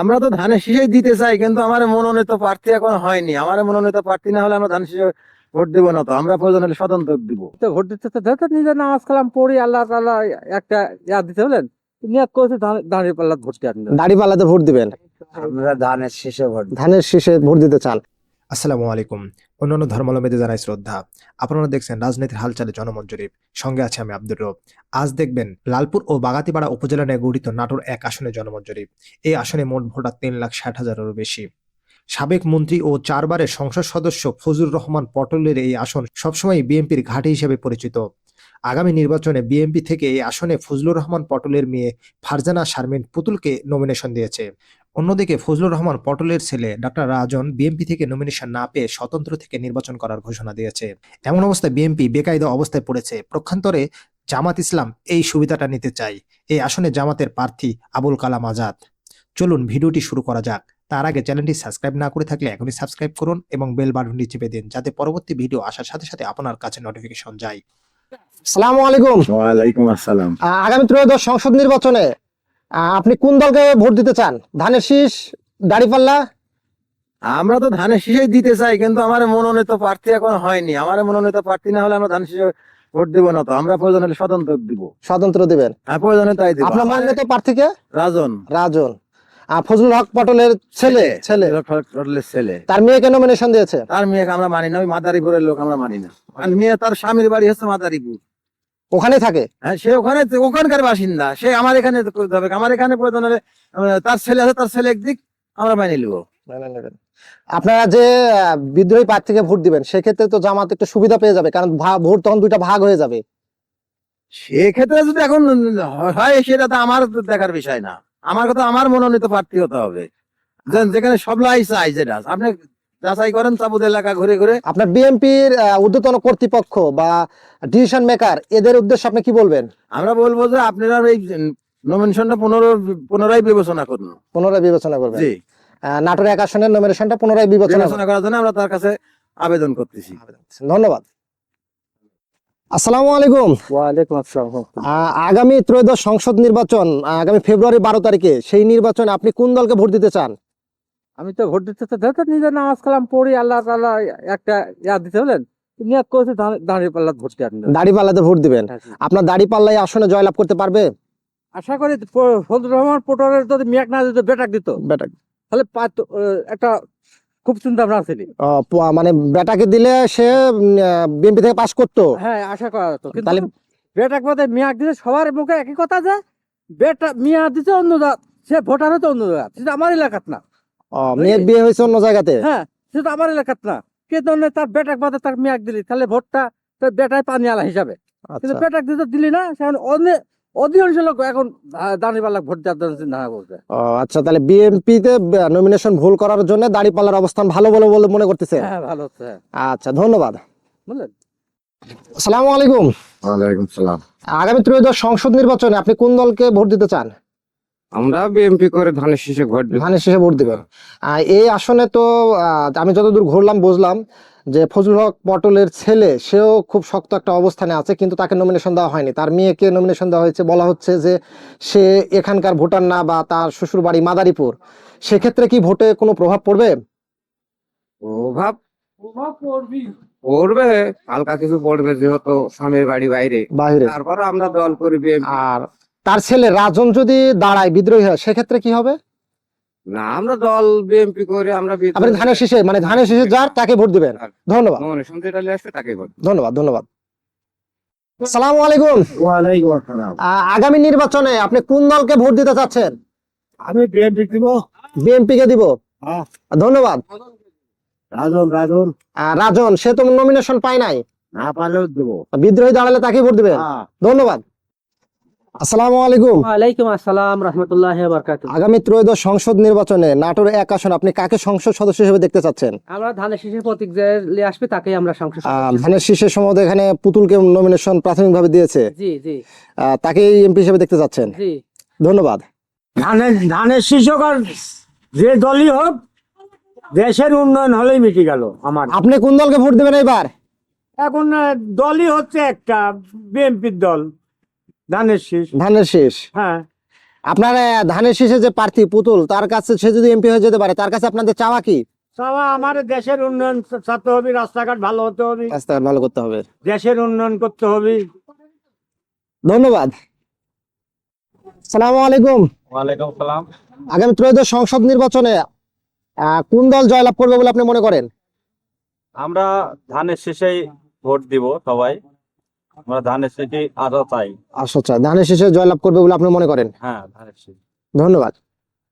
আমরা তো ধানের শীষে দিতে চাই কিন্তু আমার মনোনীত প্রার্থী এখন হয়নি। আমার মনোনীত প্রার্থী না হলে আমরা ধান শীষে ভোট দেবো না তো আমরা প্রয়োজন হলে স্বতন্ত্র দিব। তো ভোট দিতে তো ধরতে নিজের নামাজ কালাম পড়ি আল্লাহ তাআলা একটা ইয়া দিতে বলেন নিয়াত করেছে দাঁড়িয়ে পাল্লা ভোট দিয়ে দাঁড়িয়ে পাল্লাতে ভোট দিবেন? আমরা ধানের শীষে ভোট ধানের শীষে ভোট দিতে চান। আসসালামু আলাইকুম। অন্যান্য ধর্মাবলম্বীদের জানাই শ্রদ্ধা। আপনারা দেখছেন রাজনীতির হালচালে জনমত জরিপ সঙ্গে আছে আমি আব্দুর রব। আজ দেখবেন লালপুর ও বাগাতিপাড়া উপজেলা নিয়ে গঠিত নাটোর এক আসনে জনমত জরিপ এই আসনে মোট ভোটার তিন লাখ ষাট হাজারেরও বেশি। সাবেক মন্ত্রী ও চারবারের সংসদ সদস্য ফজলুর রহমান পটলের এই আসন সবসময় বিএনপির ঘাঁটি হিসেবে পরিচিত। আগামী নির্বাচনে বিএনপি থেকে এই আসনে ফজলুর রহমান পটলের মেয়ে ফারজানা শারমিন পুতুলকে নমিনেশন দিয়েছে। অন্যদিকে ফজলুর রহমান পটলের ছেলে ডাক্তার রাজন বিএনপি থেকে নমিনেশন না পেয়ে স্বতন্ত্র থেকে নির্বাচন করার ঘোষণা দিয়েছে। এমন অবস্থায় বিএনপি বেকায়দা অবস্থায় পড়েছে। প্রক্ষান্তরে জামাত ইসলাম এই সুবিধাটা নিতে চায়। এই আসনে জামাতের প্রার্থী আবুল কালাম আজাদ। চলুন ভিডিওটি শুরু করা যাক। তার আগে চ্যানেলটি সাবস্ক্রাইব না করে থাকলে এখনই সাবস্ক্রাইব করুন এবং বেল বাটনটি চেপে দিন যাতে পরবর্তী ভিডিও আসার সাথে সাথে আপনার কাছে নোটিফিকেশন যায়। সালামু আলাইকুম। ওয়ালাইকুম আসসালাম। আহ, আগামী ত্রয়োদশ সংসদ নির্বাচনে আপনি কোন দলকে ভোট দিতে চান? ধানের শীষ দাড়িপাল্লা? আমরা তো ধানের শীষে দিতে চাই কিন্তু আমার মনোনীত প্রার্থী এখন হয়নি। আমার মনোনীত প্রার্থী না হলে আমরা ধান শীষে ভোট দেবো না তো। আমরা প্রয়োজন হলে স্বতন্ত্র দিব। স্বতন্ত্র দিবেন? হ্যাঁ প্রয়োজনে তাই দিব। আপনার মনোনীত প্রার্থীকে রাজন। রাজন। ফজলুল হক পটলের ছেলে ছেলে। পটলের ছেলে। তার মেয়েকে নমিনেশন দিয়েছে? তার মেয়েকে আমরা মানি না ওই মাদারীপুরের লোক আমরা মানি না। আর মেয়ে তার স্বামীর বাড়ি হচ্ছে মাদারীপুর। ওখানে থাকে? হ্যাঁ সে ওখানে ওখানকার বাসিন্দা। সে আমার এখানে করতে হবে আমার এখানে প্রয়োজন হলে তার ছেলে আছে তার ছেলে একদিক আমরা মানি নিবো। আপনারা যে বিদ্রোহী প্রার্থীকে ভোট দিবেন সেক্ষেত্রে তো জামাত একটু সুবিধা পেয়ে যাবে কারণ ভোট তখন দুইটা ভাগ হয়ে যাবে। সেক্ষেত্রে যদি এখন হয় সেটা তো আমার দেখার বিষয় না। আমার কথা আমার মনোনীত প্রার্থী হতে হবে। যেখানে সবলাই চাই যেটা আপনি যাচাই করেন চাবুদ এলাকা ঘুরে ঘুরে। আপনার বিএনপির ঊর্ধ্বতন কর্তৃপক্ষ বা ডিসিশন মেকার এদের উদ্দেশ্যে আপনি কি বলবেন? আমরা বলব যে আপনারা এই নমিনেশনটা পুনর পুনরায় বিবেচনা করুন। পুনরায় বিবেচনা করবেন। জি। আহ, নাটোর এক আসনের নমিনেশনটা পুনরায় বিবেচনা বিবেচনা করার জন্য আমরা তার কাছে আবেদন করতেছি। ধন্যবাদ। আসসালামু আলাইকুম। ওয়ালাইকুম আসসালাম আহ, আগামী ত্রয়োদশ সংসদ নির্বাচন আগামী ফেব্রুয়ারি বারো তারিখে সেই নির্বাচনে আপনি কোন দলকে ভোট দিতে চান? আমি তো ভোট দিতে তো নিজের নামাজ কালাম পড়ি আল্লাহ তাআলা একটা ইয়া দিতে বলেন নিয়াত করেছে দাঁড়িয়ে পাল্লা ভোট দেওয়ার। দাড়িপাল্লাতে ভোট দিবেন। আপনার দাড়িপাল্লাই আসনে জয়লাভ করতে পারবে? আশা করি ফজলুর রহমান পটলের যদি মিয়াক না দিত বেটাক দিত। বেটা তাহলে একটা খুব চিন্তা ভাবনা ছিল মানে বেটাকে দিলে সে বিএনপি থেকে পাশ করতো। হ্যাঁ আশা করা যেত কিন্তু তাহলে বেটাক বাদে মিয়াক দিলে সবার মুখে একই কথা যে বেটা মিয়া দিতে অন্য জাত সে ভোটার হতো অন্য জাত সেটা আমার এলাকাত না। মেয়ের বিয়ে হয়েছে অন্য জায়গাতে? হ্যাঁ সেটা আমার এলাকাত না। কে ধরনের তার বেটাক বাদে তার মিয়াক দিলি। তাহলে ভোটটা তোর বেটায় পানি আলা হিসাবে। কিন্তু আচ্ছা বেটাক দিতে দিলি না সেখানে অনে- অধিকাংশ লোক এখন দাঁড়িয়ে পাল্লা ভোট দেওয়ার জন্য ভাবনা করছে। ও, আচ্ছা তাহলে বিএনপিতে নমিনেশন ভুল করার জন্য দাড়িপাল্লার অবস্থান ভালো বলে বলে মনে করতেছে? হ্যাঁ ভালো হচ্ছে হ্যাঁ। আচ্ছা ধন্যবাদ। বুঝলেন? আসসালামু আলাইকুম। ওয়ালাইকুম সালাম। আগামী ত্রয়োদশ সংসদ নির্বাচনে আপনি কোন দলকে ভোট দিতে চান? আমরা বিএমপি করে ধানের শীষে ভোট দিই। ধানের শেষে ভোট দিবেন। এই আসনে তো আমি যতদূর ঘুরলাম বুঝলাম যে ফজলুল হক পটলের ছেলে সেও খুব শক্ত একটা অবস্থানে আছে কিন্তু তাকে নমিনেশন দেওয়া হয়নি। তার মেয়েকে নমিনেশন দেওয়া হয়েছে বলা হচ্ছে যে সে এখানকার ভোটার না বা তার শ্বশুর বাড়ি মাদারীপুর। সেক্ষেত্রে কি ভোটে কোনো প্রভাব পড়বে? প্রভাব প্রভাব পড়বে পড়বে হালকা কিছু পড়বে যেহেতু স্বামীর বাড়ি বাইরে। বাইরে। তারপর আমরা দল করি আর তার ছেলে রাজন যদি দাঁড়ায় বিদ্রোহী হয় সেক্ষেত্রে কি হবে? না আমরা দল বিএমপি করে আমরা আপনি ধানের শীষে মানে ধানের শীষে যার তাকে ভোট দিবেন। ধন্যবাদ। ধন্যবাদ ধন্যবাদ। সালামু আলাইকুম। আগামী নির্বাচনে আপনি কোন দলকে ভোট দিতে চাচ্ছেন? আমি বিএনপি দিব। বিএনপি কে দিব? হ্যাঁ। ধন্যবাদ। রাজন রাজন। রাজন সে তো নমিনেশন পায় নাই। না পারলেও দেবো। বিদ্রোহী দাঁড়ালে তাকে ভোট দিবেন? হ্যাঁ। ধন্যবাদ। আসসালামু আলাইকুম। ওয়ালাইকুম আসসালাম রহমতুল্লাহ বারকাত আগামী ত্রয়োদশ সংসদ নির্বাচনে নাটোর এক আসন আপনি কাকে সংসদ সদস্য হিসেবে দেখতে চাচ্ছেন? আমরা ধানের শীষের প্রতীক যে নিয়ে আসবে তাকেই আমরা সংসদ ধানের শীর্ষের সম্বন্ধে এখানে পুতুলকে নমিনেশন প্রাথমিকভাবে দিয়েছে। জি জি। আহ, তাকেই এমপি হিসেবে দেখতে চাচ্ছেন। জি। ধন্যবাদ। ধানের ধানের শীর্ষক আর যে দলই হোক দেশের উন্নয়ন হলেই মিটে গেল আমার। আপনি কোন দলকে ভোট দেবেন এবার এখন দলই হচ্ছে একটা বিএনপির দল। ধানের শীষ। ধানের শীষ? হ্যাঁ। আপনার ধানের শীষে যে প্রার্থী পুতুল তার কাছে সে যদি এমপি হয়ে যেতে পারে তার কাছে আপনাদের চাওয়া কি? চাওয়া আমার দেশের উন্নয়ন ছাড়তে হবে রাস্তাঘাট ভালো হতে হবে। রাস্তাঘাট ভালো করতে হবে। দেশের উন্নয়ন করতে হবে। ধন্যবাদ। সালামু আলাইকুম। ওয়ালাইকুম সালাম। আগামী ত্রয়োদশ সংসদ নির্বাচনে আহ, কোন দল জয়লাভ করবে বলে আপনি মনে করেন? আমরা ধানের শেষেই ভোট দিব সবাই। আমরা ধানের শেষে আরও চাই। ধানের শীষে জয়লাভ করবে বলে আপনি মনে করেন? হ্যাঁ ধানের শেষ ধন্যবাদ।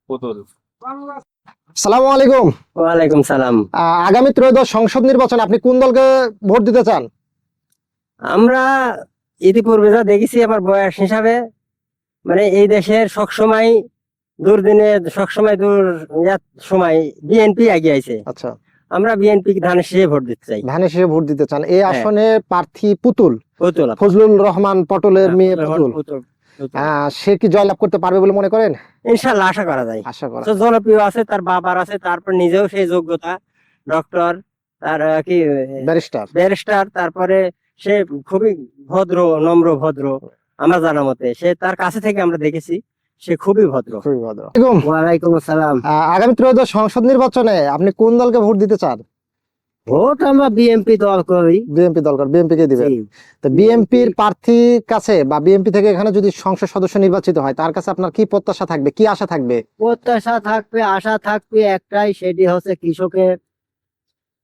পুতুল। সালামু আলাইকুম। ওয়ালাইকুম সালাম। আগামী ত্রয়োদশ সংসদ নির্বাচনে আপনি কোন দলকে ভোট দিতে চান? আমরা ইতিপূর্বে যা দেখেছি আমার বয়স হিসাবে মানে এই দেশের সবসময় দুর্দিনে সবসময় দূর সময় বিএনপি এগিয়ে আছে আচ্ছা। আমরা বিএনপি ধানের শেষে ভোট দিতে চাই। ধানের শীষে ভোট দিতে চান। এই আসনে প্রার্থী পুতুল পুতুল ফজলুল রহমান পটলের মেয়ে পুতুল। সে কি জয়লাভ করতে পারবে বলে মনে করেন? ইনশাল্লাহ আশা করা যায়। আশা করা জনপ্রিয় আছে তার বাবার আছে তারপর নিজেও সেই যোগ্যতা ডক্টর তার কি ব্যারিস্টার। ব্যারিস্টার তারপরে সে খুবই ভদ্র নম্র ভদ্র আমার জানা মতে। সে তার কাছে থেকে আমরা দেখেছি। সে খুবই ভদ্র। খুবই ভদ্র। আলাইকুম। ওয়ালাইকুম আসসালাম। আগামী ত্রয়োদশ সংসদ নির্বাচনে আপনি কোন দলকে ভোট দিতে চান? ভোট আমরা বিএনপি দল করি। বিএনপি দলকার বিএনপি কে দিবেন। তো বিএনপির প্রার্থীর কাছে বা বিএনপি থেকে এখানে যদি সংসদ সদস্য নির্বাচিত হয় তার কাছে আপনার কি প্রত্যাশা থাকবে? কি আশা থাকবে? প্রত্যাশা থাকবে আশা থাকবে একটাই সেটি হচ্ছে কৃষকের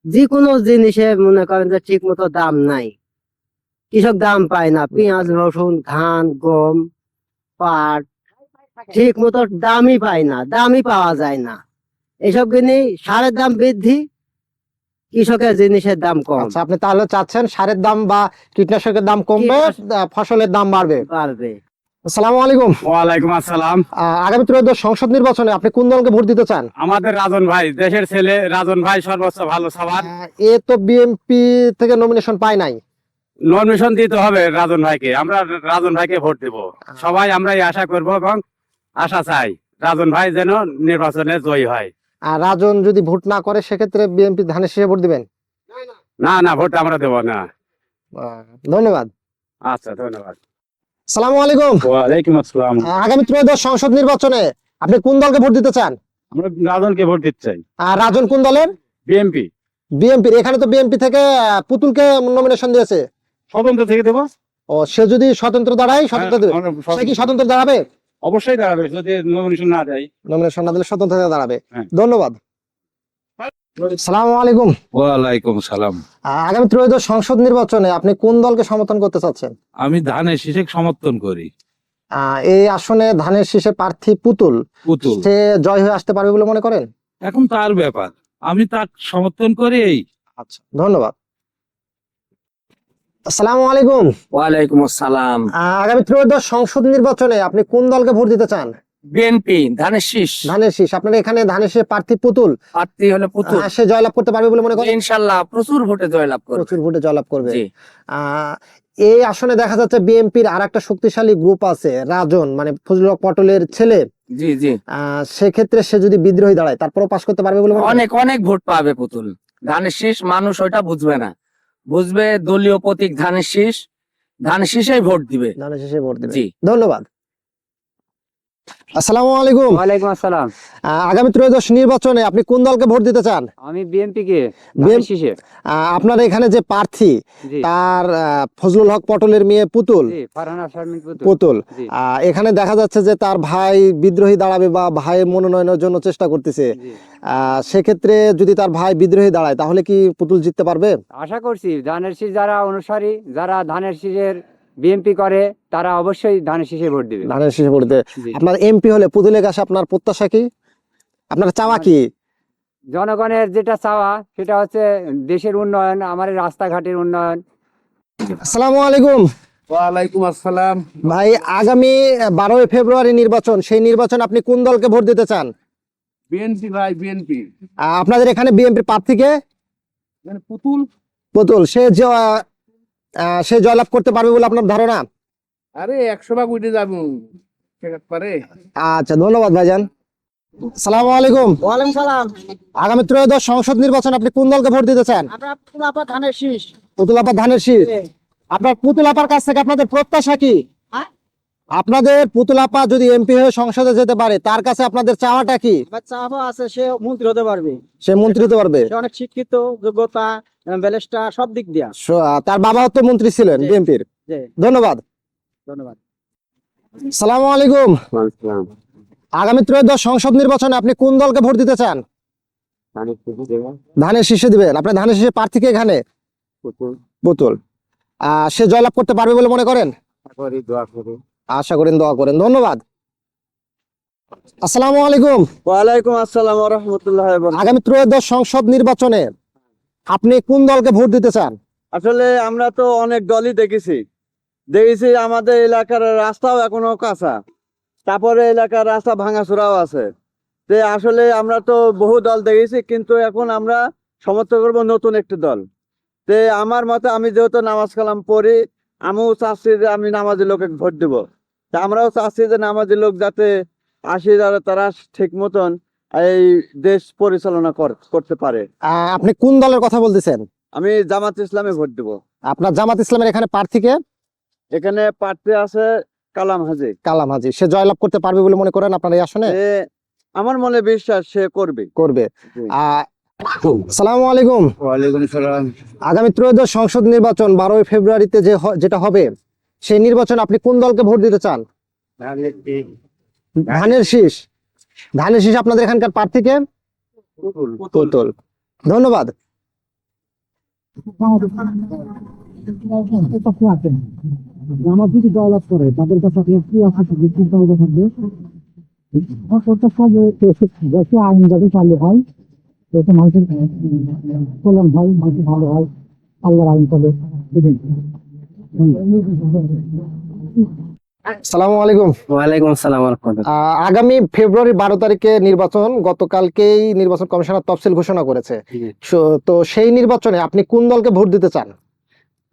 যে কোনো জিনিসে মনে করেন যে ঠিক মতো দাম নাই। কৃষক দাম পায় না পেঁয়াজ রসুন ধান গম পাট ঠিক মতো দামই পায় না দামই পাওয়া যায় না। এসব কিনে সারের দাম বৃদ্ধি কৃষকের জিনিসের দাম কম। আচ্ছা আপনি তাহলে চাচ্ছেন সারের দাম বা কীটনাশকের দাম কমবে ফসলের দাম বাড়বে? আসসালামু আলাইকুম। ওয়ালাইকুম আসসালাম। আগামী ত্রয়োদশ সংসদ নির্বাচনে আপনি কোন দলকে ভোট দিতে চান? আমাদের রাজন ভাই দেশের ছেলে রাজন ভাই সর্বোচ্চ ভালো সবার। এ তো বিএনপি থেকে নমিনেশন পায় নাই। নমিশন দিতে হবে রাজন ভাইকে আমরা রাজন ভাইকে ভোট দেব। সবাই আমরা এই আশা করব এবং আশা চাই রাজন ভাই যেন নির্বাচনে জয়ী হয়। আর রাজন যদি ভোট না করে সেক্ষেত্রে বিএনপি ধানের শীষে ভোট দিবেন? না না ভোট আমরা দেব না। ধন্যবাদ। আচ্ছা ধন্যবাদ। সালামু আলাইকুম। ওয়ালাইকুম আসসালাম। আগামী ত্রয়োদশ সংসদ নির্বাচনে আপনি কোন দলকে ভোট দিতে চান? আমরা রাজনকে ভোট দিতে চাই। আর রাজন কোন দলের? বিএনপি বিএনপির এখানে তো বিএনপি থেকে পুতুলকে নমিনেশন দিয়েছে। স্বতন্ত্র থেকে দেবো। ও সে যদি স্বতন্ত্র দাঁড়ায় স্বতন্ত্র দেবে। সে কি স্বতন্ত্র দাঁড়াবে? অবশ্যই দাঁড়াবে যদি নমিনেশন না দেয়। নমিনেশন না দিলে স্বতন্ত্র দাঁড়াবে। হ্যাঁ। ধন্যবাদ। সালামু আলাইকুম ওয়ালাইকুম সালাম। আগামী ত্রয়োদশ সংসদ নির্বাচনে আপনি কোন দলকে সমর্থন করতে চাচ্ছেন? আমি ধানের শীষে সমর্থন করি। এই আসনে ধানের শীষে প্রার্থী পুতুল। পুতুল। সে জয় হয়ে আসতে পারবে বলে মনে করেন? এখন তার ব্যাপার। আমি তার সমর্থন করি এই। আচ্ছা ধন্যবাদ। আসসালামু আলাইকুম। ওয়ালাইকুম আসসালাম। আগামী ত্রয়োদশ সংসদ নির্বাচনে আপনি কোন দলকে ভোট দিতে চান? বিএনপি ধানের শীষ। ধানের শীষ। আপনার এখানে ধানের শীষে প্রার্থী পুতুল। প্রার্থী হলে পুতুল। সে জয়লাভ করতে পারবে বলে মনে করেন? ইনশাল্লাহ প্রচুর ভোটে জয়লাভ করবে। প্রচুর ভোটে জয়লাভ করবে। এই আসনে দেখা যাচ্ছে বিএনপির আর একটা শক্তিশালী গ্রুপ আছে রাজন মানে ফজলুল পটলের ছেলে। জি জি। সেক্ষেত্রে সে যদি বিদ্রোহী দাঁড়ায় তারপরও পাশ করতে পারবে বলে অনেক অনেক ভোট পাবে পুতুল। ধানের শীষ মানুষ ওইটা বুঝবে না। বুঝবে দলীয় প্রতীক ধানের শীষ। ধান শীষেই ভোট দিবে। ধানের শীষে ভোট দিবে। জি। ধন্যবাদ। আসসালামু আলাইকুম। ওয়ালাইকুম আসসালাম। আগামী ত্রয়োদশ নির্বাচনে আপনি কোন দলকে ভোট দিতে চান? আমি বিএনপি কে BNP আপনার এখানে যে প্রার্থী তার ফজলুল হক পটলের মেয়ে পুতুল। পুতুল। এখানে দেখা যাচ্ছে যে তার ভাই বিদ্রোহী দাঁড়াবে বা ভাই মনোনয়নের জন্য চেষ্টা করতেছে। আহ, সেক্ষেত্রে যদি তার ভাই বিদ্রোহী দাঁড়ায় তাহলে কি পুতুল জিততে পারবে? আশা করছি ধানের শীষ যারা অনুসারী যারা ধানের শীষের বিএনপি করে তারা অবশ্যই ধানের শীষে ভোট দিবে। ধানের শীষে ভোট দেবে। আপনার এমপি হলে পুতুলের কাছে আপনার প্রত্যাশা কি? আপনার চাওয়া কি? জনগণের যেটা চাওয়া সেটা হচ্ছে দেশের উন্নয়ন আমার রাস্তাঘাটের উন্নয়ন। আসসালামু আলাইকুম। ওয়ালাইকুম আসসালাম। ভাই আগামী বারোই ফেব্রুয়ারি নির্বাচন সেই নির্বাচন আপনি কোন দলকে ভোট দিতে চান? বিএনপি ভাই বিএনপি আপনাদের এখানে বিএনপির প্রার্থীকে মানে পুতুল। পুতুল। সে আহ, সে জয়লাভ করতে পারবে বলে আপনার ধারণা? আরে একশো ভাগ উঠে যাব। আচ্ছা ধন্যবাদ ভাইজান। সালামু আলাইকুম। ওয়ালাইকুম সালাম। আগামী ত্রয়োদশ সংসদ নির্বাচন আপনি কোন দলকে ভোট দিতে চান পুলাপা ধানের শীষ। পুতুল আপা ধানের শীষ। আপনার পুতুল আপার কাছ থেকে আপনাদের প্রত্যাশা কি? আপনাদের পুতুল আপা যদি এমপি হয়ে সংসদে যেতে পারে তার কাছে আপনাদের চাওয়াটা কি? চাপ আছে সে মন্ত্রী হতে পারবে। সে মন্ত্রী হতে পারবে। সে অনেক শিক্ষিত যোগ্যতা ব্যালেস্টার সব দিক দিয়া। তার বাবাও তো মন্ত্রী ছিলেন বিএনপির। ধন্যবাদ। ধন্যবাদ। সালাম আলাইকুম। আগামী ত্রয়োদশ সংসদ নির্বাচনে আপনি কোন দলকে ভোট দিতে চান? ধানের শীষে দিবেন। আপনি ধানের শীষে প্রার্থীকে এখানে? পুতুল। আহ, সে জয়লাভ করতে পারবে বলে মনে করেন? আশা করেন দোয়া করেন। ধন্যবাদ। আসসালামু আলাইকুম। ওয়ালাইকুম আসসালাম রহমতুল্লাহ আগামী ত্রয়োদশ সংসদ নির্বাচনে আপনি কোন দলকে ভোট দিতে চান? আসলে আমরা তো অনেক দলই দেখেছি। দেখেছি আমাদের এলাকার রাস্তাও এখনও কাঁচা। তারপরে এলাকার রাস্তা ভাঙাচোরাও আছে। তে আসলে আমরা তো বহু দল দেখেছি, কিন্তু এখন আমরা সমর্থন করব নতুন একটি দল। তে আমার মতে আমি যেহেতু নামাজ কালাম পড়ি, আমিও চাচ্ছি যে আমি নামাজি লোকে ভোট দিব। তা আমরাও চাচ্ছি যে নামাজি লোক যাতে আসি, যারা তারা ঠিক মতন এই দেশ পরিচালনা কর- করতে পারে। আহ, আপনি কোন দলের কথা বলতেছেন? আমি জামাত ইসলামে ভোট দিব। আপনার জামাত ইসলামের এখানে প্রার্থীকে এখানে প্রার্থী আছে কালাম হাজি। কালাম হাজি। সে জয়লাভ করতে পারবে বলে মনে করেন আপনার এই আসনে? আমার মনে বিশ্বাস সে করবে। করবে। সালামু আলাইকুম। ওয়ালাইকুম সালাম। আগামী ত্রয়োদশ সংসদ নির্বাচন বারোই ফেব্রুয়ারিতে যে যেটা হবে সেই নির্বাচন আপনি কোন দলকে ভোট দিতে চান? ধানের শীষ। ধানের শীষ আপনাদের এখানকার প্রার্থীকে পুতুল। ধন্যবাদ। আমার যদি করে তাদের কাছে আপনার কি আশা থাকবে চিন্তা ভাবনা থাকবে বেশি আইন যদি চালু হয় তো মানুষের কল্যাণ হয় মানুষের ভালো হয় আল্লাহর আইন চলে সালামু আলাইকুম। ওয়ালাইকুম আসসালাম আগামী ফেব্রুয়ারি বারো তারিখে নির্বাচন গতকালকেই নির্বাচন কমিশনার তফসিল ঘোষণা করেছে। তো সেই নির্বাচনে আপনি কোন দলকে ভোট দিতে চান?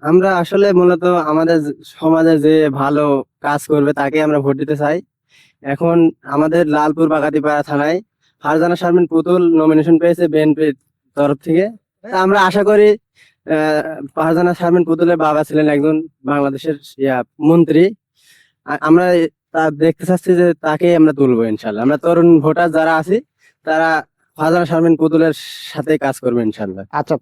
আমরা আসলে মূলত আমাদের সমাজে যে ভালো কাজ করবে তাকে আমরা ভোট দিতে চাই। এখন আমাদের লালপুর বাগাতিপাড়া থানায় ফারজানা শারমিন পুতুল নমিনেশন পেয়েছে বিএনপির তরফ থেকে। আমরা আশা করি আহ, ফারজানা শারমিন পুতুলের বাবা ছিলেন একজন বাংলাদেশের ইয়া মন্ত্রী। আমরা তা দেখতে চাচ্ছি যে তাকে আমরা তুলবো ইনশাল্লাহ। আমরা তরুণ ভোটার যারা আছি তারা ফারজানা শারমিন পুতুলের সাথে কাজ করব ইনশাল্লাহ। আচ্ছা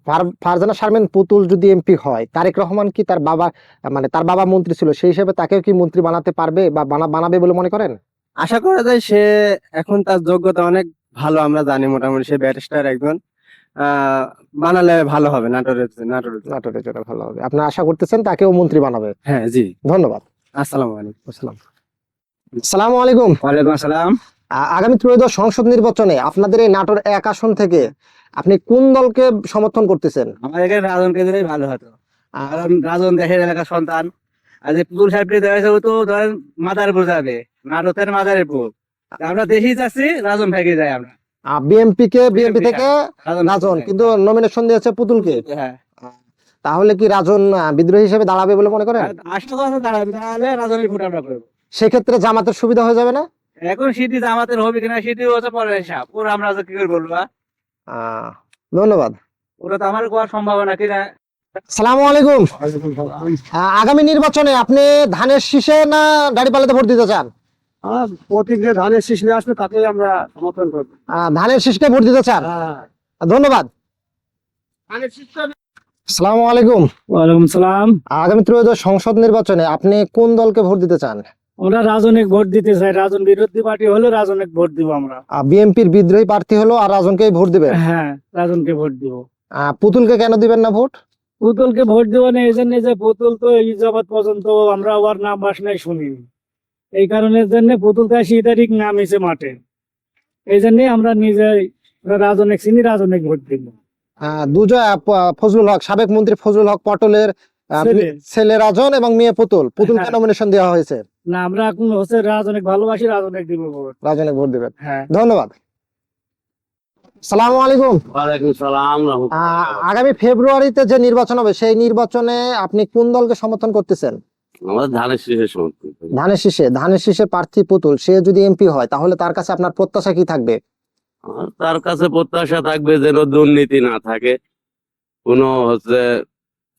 ফারজানা শারমিন পুতুল যদি এমপি হয় তারেক রহমান কি তার বাবা মানে তার বাবা মন্ত্রী ছিল সেই হিসেবে তাকেও কি মন্ত্রী বানাতে পারবে বা বানাবে বলে মনে করেন? আশা করা যায় সে এখন তার যোগ্যতা অনেক ভালো আমরা জানি মোটামুটি সে ব্যারিস্টার একজন। আহ বানালে ভালো হবে নাটোরের নাটোরের নাটোরের জন্য ভালো হবে। আপনি আশা করতেছেন তাকেও মন্ত্রী বানাবে? হ্যাঁ জি। ধন্যবাদ। আসসালামু আলাইকুম। আসসালাম। সালামু আলাইকুম। ওয়ালাইকুম আসসালাম। আগামী ত্রয়োদশ সংসদ নির্বাচনে আপনাদের এই নাটোর এক আসন থেকে আপনি কোন দলকে সমর্থন করতেছেন? আমাদের এখানে রাজনকে দিলেই ভালো হতো। কারণ রাজন দেশের এলাকার সন্তান। আর যে পুতুল দেওয়া হয়েছে ও তো ধরেন মাদার উপর যাবে। নাটকের মাদার উপর আমরা দেশেই যাচ্ছি রাজন ভাইকে যাই আমরা। বিএমপি কে বিএমপি থেকে রাজন কিন্তু নমিনেশন দিয়েছে পুতুলকে। হ্যাঁ। তাহলে কি রাজন বিদ্রোহী হিসেবে দাঁড়াবে বলে মনে করেন? আর আশা করা দাঁড়াবে তাহলে রাজনের ভোট আমরা করব। সেক্ষেত্রে জামাতের সুবিধা হয়ে যাবে না? এখন সিটি জামাতের হবে কিনা সিটি হচ্ছে পরের ওরা আমরা কি করে বলব আহ, ধন্যবাদ। ওটা তো আমার কোয়ার সম্ভাবনা কিনা সালামু আলাইকুম। আগামী নির্বাচনে আপনি ধানের শীষে না দাঁড়িপাল্লাতে ভোট দিতে চান? প্রতীক যে ধানের শীষ নিয়ে আসবে তাকে আমরা সমর্থন করব। ধানের শীষকে ভোট দিতে চান? ধন্যবাদ। সালামু আলাইকুম। ওয়ালাইকুম সালাম। আগামী ত্রয়োদশ সংসদ নির্বাচনে আপনি কোন দলকে ভোট দিতে চান? আমরা রাজনৈতিক ভোট দিতে চাই। রাজন বিরোধী পার্টি হলে রাজনৈতিক ভোট দিব আমরা। বিএনপির বিদ্রোহী প্রার্থী হলো আর রাজনকেই ভোট দিবেন? হ্যাঁ রাজনকে ভোট দিব। পুতুলকে কেন দিবেন না ভোট? পুতুলকে ভোট দিব না এই জন্য যে পুতুল তো এই জগৎ পর্যন্ত আমরা ওর নাম বাসনাই শুনি। এই কারণের জন্য পুতুল কাশি তারিখ নাম এসে মাঠে। এই জন্য আমরা নিজে রাজনৈতিক চিনি রাজনৈতিক ভোট দিব। আহ, ফজলুল হক সাবেক মন্ত্রী ফজলুল হক পটলের ছেলে। রাজন এবং মেয়ে পুতুল। পুতুলকে হ্যাঁ। নমিনেশন দেওয়া হয়েছে। না আমরা এখন রাজনৈতিক ভালোবাসি দিব ভোট দিবেন। হ্যাঁ। ধন্যবাদ। সালামু আলাইকুম। ওয়ালাইকুম সালাম আগামী ফেব্রুয়ারিতে যে নির্বাচন হবে সেই নির্বাচনে আপনি কোন দলকে সমর্থন করতেছেন? আমাদের ধানের সমর্থন ধানের শীষে ধানের শীষে প্রার্থী পুতুল সে যদি এমপি হয় তাহলে তার কাছে আপনার প্রত্যাশা কি থাকবে? তার কাছে প্রত্যাশা থাকবে যেন দুর্নীতি না থাকে। কোনো হচ্ছে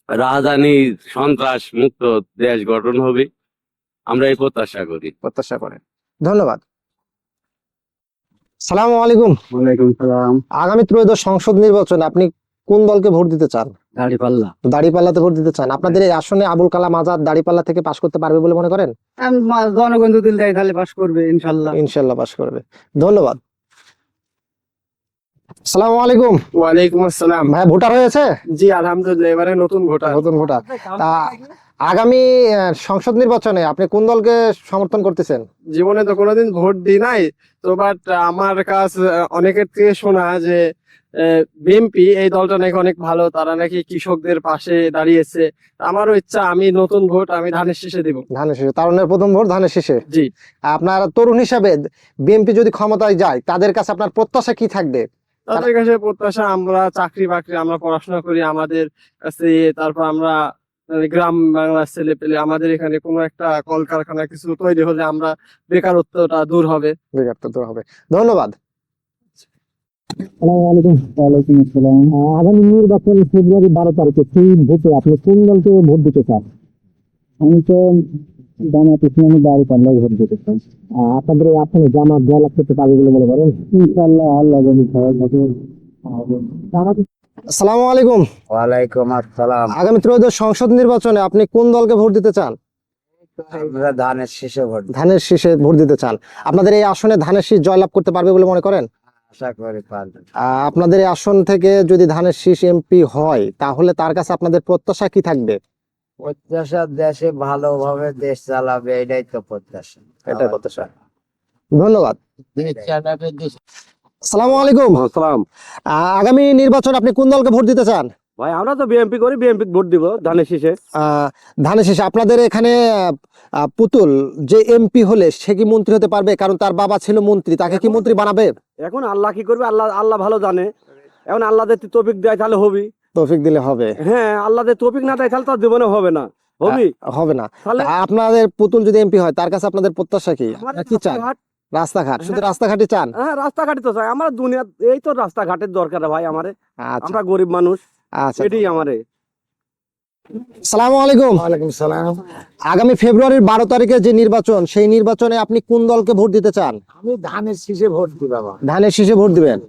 রাজধানী সন্ত্রাস মুক্ত দেশ গঠন হবে। আমরা এই প্রত্যাশা করি। প্রত্যাশা করেন। ধন্যবাদ। সালাম আলাইকুম। ওয়ালাইকুম সালাম। আগামী ত্রয়োদশ সংসদ নির্বাচনে আপনি কোন দলকে ভোট দিতে চান? দাঁড়িপাল্লা। দাড়িপাল্লাতে ভোট দিতে চান। আপনাদের এই আসনে আবুল কালাম আজাদ দাড়িপাল্লা থেকে পাশ করতে পারবে বলে মনে করেন? জনগণ দেয় তাহলে পাস করবে ইনশাল্লাহ। ইনশাল্লাহ পাশ করবে। ধন্যবাদ। সালাম আলাইকুম ওয়ালাইকুম আসসালাম। ভাই ভোটার হয়েছে? জি আলহামদুলিল্লাহ এবারে নতুন ভোটার। নতুন ভোটার। তা আগামী আহ, সংসদ নির্বাচনে আপনি কোন দলকে সমর্থন করতেছেন? জীবনে তো কোনোদিন ভোট দিই নাই তো বাট আমার কাছ আহ, অনেকের থেকে শোনা যে বিএনপি এই দলটা নাকি অনেক ভালো তারা নাকি কৃষকদের পাশে দাঁড়িয়েছে। আমারও ইচ্ছা আমি নতুন ভোট আমি ধানের শীষে দিব। ধানের শীষে তারুণের প্রথম ভোট ধানের শীষে? জি। আপনার তরুণ হিসাবে বিএনপি যদি ক্ষমতায় যায় তাদের কাছে আপনার প্রত্যাশা কি থাকবে? তাদের কাছে প্রত্যাশা আমরা চাকরি বাকরি আমরা পড়াশোনা করি আমাদের কাছে তারপর আমরা গ্রাম বাংলার ছেলে পেলে আমাদের এখানে কোনো একটা কলকারখানা কিছু তৈরি হলে আমরা বেকারত্বটা দূর হবে। বেকার তো দূর হবে। ধন্যবাদ। আগামী নির্বাচন ফেব্রুয়ারি বারো তারিখে সেই ভোটে আপনি কোন দলকে ভোট দিতে চান? আমি তো দাঁড়ি পাল্লাই ভোট দিতে চাই আপনাদের জামাত জয়লাভ করতে পারবে বলে মনে করেন? ইনশাল্লাহ আল্লাহ জানি সবাই আসসালামু আলাইকুম। ওয়ালাইকুম আসসালাম। আগামী ত্রয়োদশ সংসদ নির্বাচনে আপনি কোন দলকে ভোট দিতে চান? ধানের শীষে ভোট ধানের শীষে ভোট দিতে চান। আপনাদের এই আসনে ধানের শীষ জয়লাভ করতে পারবে বলে মনে করেন? আশা করি পারবে। আহ, আপনাদের এই আসন থেকে যদি ধানের শীষ এমপি হয় তাহলে তার কাছে আপনাদের প্রত্যাশা কি থাকবে? প্রত্যাশা দেশে ভালোভাবে দেশ চালাবে এটাই তো প্রত্যাশা। এটাই প্রত্যাশা। ধন্যবাদ। আসসালামু আলাইকুম। আসসালাম। আহ, আগামী নির্বাচন আপনি কোন দলকে ভোট দিতে চান? ভাই আমরা তো বিএনপি করি বিএনপি ভোট দিব ধানের শীষে। আহ, ধানের শীষে। আপনাদের এখানে পুতুল যে এমপি হলে সে কি মন্ত্রী হতে পারবে? কারণ তার বাবা ছিল মন্ত্রী তাকে কি মন্ত্রী বানাবে? এখন আল্লাহ কি করবে? আল্লাহ আল্লাহ ভালো জানে। এখন আল্লাহ যদি তৌফিক দেয় তাহলে হবি তৌফিক দিলে হবে। হ্যাঁ আল্লাহ তৌফিক না দেয় তাহলে তার জীবনে হবে না। হবে? না। আপনাদের পুতুল যদি এমপি হয় তার কাছে আপনাদের প্রত্যাশা কি? কি চান? রাস্তাঘাট- শুধু রাস্তাঘাটই চান? হ্যাঁ রাস্তাঘাটে তো চাই। আমার দুনিয়া এই তো রাস্তাঘাটের দরকার ভাই আমারে। আচ্ছা। আমরা গরিব মানুষ আচ্ছা। এটাই আমারে। সালামু আলাইকুম। ওয়ালাইকুম সালাম। আগামী ফেব্রুয়ারির বারো তারিখে যে নির্বাচন সেই নির্বাচনে আপনি কোন দলকে ভোট দিতে চান? আমি ধানের শীষে ভোট দিব ধানের শীষে ভোট দিবেন?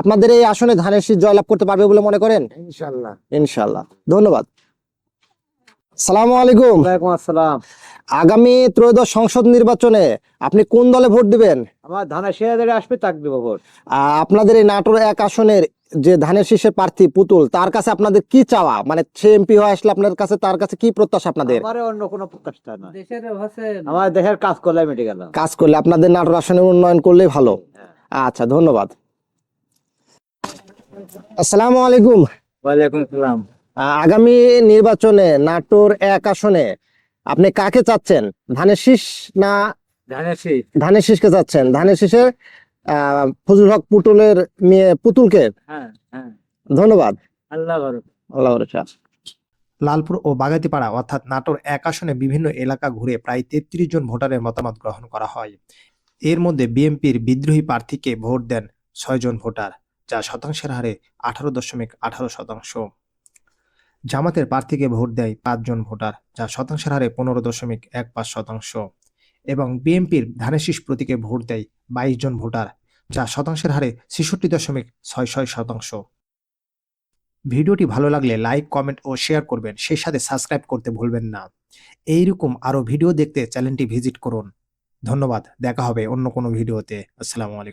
আপনাদের এই আসনে ধানের শীষ জয়লাভ করতে পারবে বলে মনে করেন? ইনশাল্লাহ ইনশাল্লাহ ধন্যবাদ। সালামু আলাইকুম। ওয়ালাইকুম আসসালাম। আগামী ত্রয়োদশ সংসদ নির্বাচনে আপনি কোন দলে ভোট দিবেন? আমার ধানের শেয়ারে আসবে তাক দেবো ভোট। আপনাদের এই নাটোর এক আসনের যে ধানের শীষের প্রার্থী পুতুল তার কাছে আপনাদের কি চাওয়া? মানে সে এমপি হয়ে আসলে আপনার কাছে তার কাছে কি প্রত্যাশা আপনাদের? আমার অন্য কোনো প্রত্যাশা নয় আমার দেশের কাজ করলে মিটে গেল কাজ করলে আপনাদের নাটোর আসনের উন্নয়ন করলেই ভালো। আচ্ছা ধন্যবাদ। আসসালামু আলাইকুম। ওয়ালাইকুম সালাম আগামী নির্বাচনে নাটোর এক আসনে আপনি কাকে চাচ্ছেন? ধানের শীষ না ধানের শীষ। ধানের শীষকে চাচ্ছেন? ধানের শীষে আহ ফজলুল হক পুতুলের মেয়ে পুতুলকে? হ্যাঁ হ্যাঁ। ধন্যবাদ। আল্লাহ আল্লাহ। লালপুর ও বাগাতিপাড়া অর্থাৎ নাটোর এক আসনে বিভিন্ন এলাকা ঘুরে প্রায় তেত্রিশ জন ভোটারের মতামত গ্রহণ করা হয়। এর মধ্যে বিএনপির বিদ্রোহী প্রার্থীকে ভোট দেন ছয় জন ভোটার। যা শতাংশের হারে আঠারো দশমিক আঠারো শতাংশ। জামাতের প্রার্থীকে ভোট দেয় পাঁচজন ভোটার, যা শতাংশের হারে পনেরো দশমিক এক পাঁচ শতাংশ। এবং বিএনপির ধানের শীষ প্রতীকে ভোট দেয় বাইশ জন ভোটার, যা শতাংশের হারে ছেষট্টি দশমিক ছয় ছয় শতাংশ। ভিডিওটি ভালো লাগলে লাইক, কমেন্ট ও শেয়ার করবেন। সেই সাথে সাবস্ক্রাইব করতে ভুলবেন না। এইরকম আরও ভিডিও দেখতে চ্যানেলটি ভিজিট করুন। ধন্যবাদ। দেখা হবে অন্য কোনো ভিডিওতে। আসসালামু আলাইকুম।